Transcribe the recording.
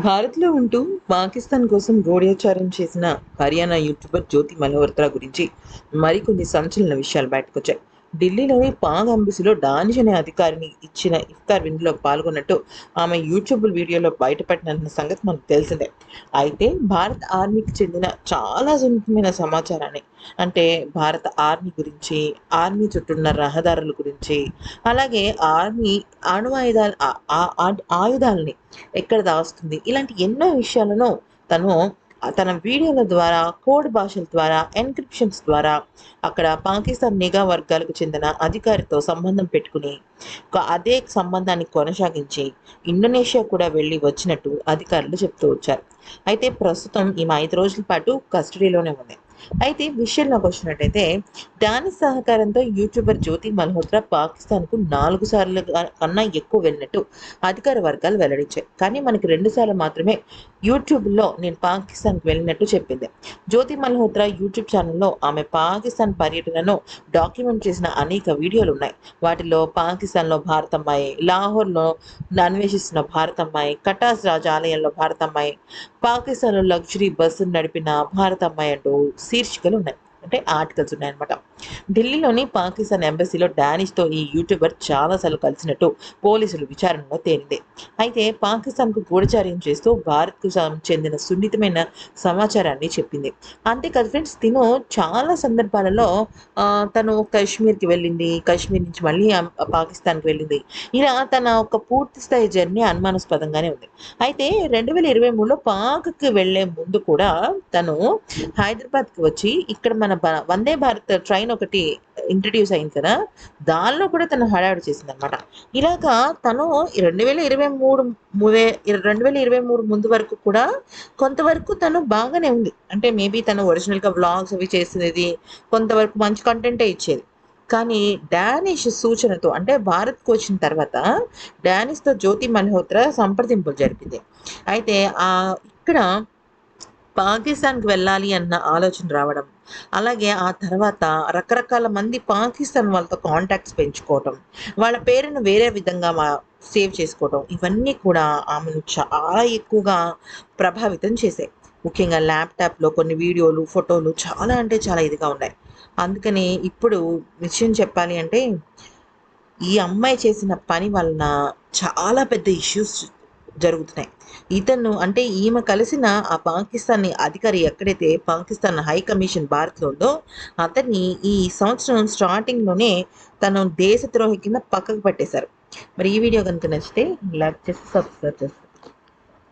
భారత్లో ఉంటూ పాకిస్తాన్ కోసం గోడేచారం చేసిన హర్యానా యూట్యూబర్ జ్యోతి మల్హోత్రా గురించి మరికొన్ని సంచలన విషయాలు బయటకొచ్చాయి. ఢిల్లీలోని పాగ్ ఎంబసీలో డానిష్ అనే అధికారిని ఇచ్చిన ఇఫ్తార్ విందులో పాల్గొన్నట్టు ఆమె యూట్యూబ్ వీడియోలో బయటపెట్టిన సంగతి మనకు తెలిసిందే. అయితే భారత ఆర్మీకి చెందిన చాలా సున్నితమైన సమాచారాన్ని అంటే భారత ఆర్మీ గురించి ఆర్మీ చుట్టూ ఉన్న రహదారుల గురించి అలాగే ఆర్మీ అణు ఆయుధాలని ఎక్కడ దాస్తుంది ఇలాంటి ఎన్నో విషయాలను తను తన వీడియోల ద్వారా కోడ్ భాషల ద్వారా ఎన్క్రిప్షన్స్ ద్వారా అక్కడ పాకిస్తాన్ నిఘా వర్గాలకు చెందిన అధికారితో సంబంధం పెట్టుకుని ఒక అదే సంబంధాన్ని కొనసాగించి ఇండోనేషియా కూడా వెళ్ళి వచ్చినట్టు అధికారులు చెప్తూ వచ్చారు. అయితే ప్రస్తుతం ఈమె ఐదు రోజుల పాటు కస్టడీలోనే ఉంది. అయితే విషయంలోకి వచ్చినట్టయితే దాని సహకారంతో యూట్యూబర్ జ్యోతి మల్హోత్రా పాకిస్తాన్కు నాలుగు సార్లు కన్నా ఎక్కువ వెళ్ళినట్టు అధికార వర్గాలు వెల్లడించాయి. కానీ మనకి రెండు సార్లు మాత్రమే యూట్యూబ్లో నేను పాకిస్తాన్కి వెళ్ళినట్టు చెప్పింది. జ్యోతి మల్హోత్రా యూట్యూబ్ ఛానల్లో ఆమె పాకిస్తాన్ పర్యటనను డాక్యుమెంట్ చేసిన అనేక వీడియోలు ఉన్నాయి. వాటిలో పాకిస్తాన్లో భారత అమ్మాయి లాహోర్లో అన్వేషిస్తున్న భారత అమ్మాయి కటాస్ రాజ ఆలయంలో భారత అమ్మాయి పాకిస్తాన్లో లగ్జరీ బస్సు నడిపిన భారత అమ్మాయి అంటూ శీర్షికలు ఉన్నాయి. అంటే ఆర్టికల్స్ ఉన్నాయన్నమాట. ఢిల్లీలోని పాకిస్తాన్ ఎంబసీలో డానిష్తో ఈ యూట్యూబర్ చాలాసార్లు కలిసినట్టు పోలీసులు విచారణలో తేలింది. అయితే పాకిస్తాన్కు గూఢచార్యం చేస్తూ భారత్కు చెందిన సున్నితమైన సమాచారాన్ని చెప్పింది. అంతేకాదు ఫ్రెండ్స్ తిను చాలా సందర్భాలలో తను కాశ్మీర్కి వెళ్ళింది కాశ్మీర్ నుంచి మళ్ళీ పాకిస్తాన్కి వెళ్ళింది. ఇలా తన ఒక పూర్తి స్థాయి జర్నీ అనుమానాస్పదంగానే ఉంది. అయితే రెండు వేల ఇరవై మూడులో పాక్కి వెళ్ళే ముందు కూడా తను హైదరాబాద్కి వచ్చి ఇక్కడ మన మన వందే భారత్ ట్రైన్ ఒకటి ఇంట్రడ్యూస్ అయింది కదా దానిలో కూడా తను హడావిడి చేసింది అనమాట ఇలాగా తను రెండు వేల ఇరవై మూడు రెండు వేల ఇరవై మూడు ముందు వరకు కూడా కొంతవరకు తను బాగానే ఉంది. అంటే మేబీ తను ఒరిజినల్గా వ్లాగ్స్ అవి చేసేది కొంతవరకు మంచి కంటెంటే ఇచ్చేది. కానీ డానిష్ సూచనతో అంటే భారత్కు వచ్చిన తర్వాత డానిష్తో జ్యోతి మల్హోత్రా సంప్రదింపులు జరిపింది. అయితే ఇక్కడ పాకిస్తాన్కి వెళ్ళాలి అన్న ఆలోచన రావడం. అలాగే ఆ తర్వాత రకరకాల మంది పాకిస్తాన్ వాళ్ళతో కాంటాక్ట్స్ పెంచుకోవటం వాళ్ళ పేరును వేరే విధంగా మా సేవ్ చేసుకోవటం ఇవన్నీ కూడా ఆమెను చాలా ఎక్కువగా ప్రభావితం చేశాయి. ముఖ్యంగా ల్యాప్టాప్లో కొన్ని వీడియోలు ఫోటోలు చాలా అంటే చాలా ఇదిగా ఉన్నాయి. అందుకని ఇప్పుడు విషయం చెప్పాలి అంటే ఈ అమ్మాయి చేసిన పని వలన చాలా పెద్ద ఇష్యూస్ జరుగుతున్నాయి. ఇతను అంటే ఈమె కలిసిన ఆ పాకిస్తాన్ అధికారి ఎక్కడైతే పాకిస్తాన్ హై కమిషన్ భారత్లో ఉందో అతన్ని ఈ సంవత్సరం స్టార్టింగ్లోనే తను దేశద్రోహి కింద పక్కకు పట్టేశారు. మరి ఈ వీడియో కనుక నచ్చితే లైక్ చేసి సబ్స్క్రైబ్ చేస్తారు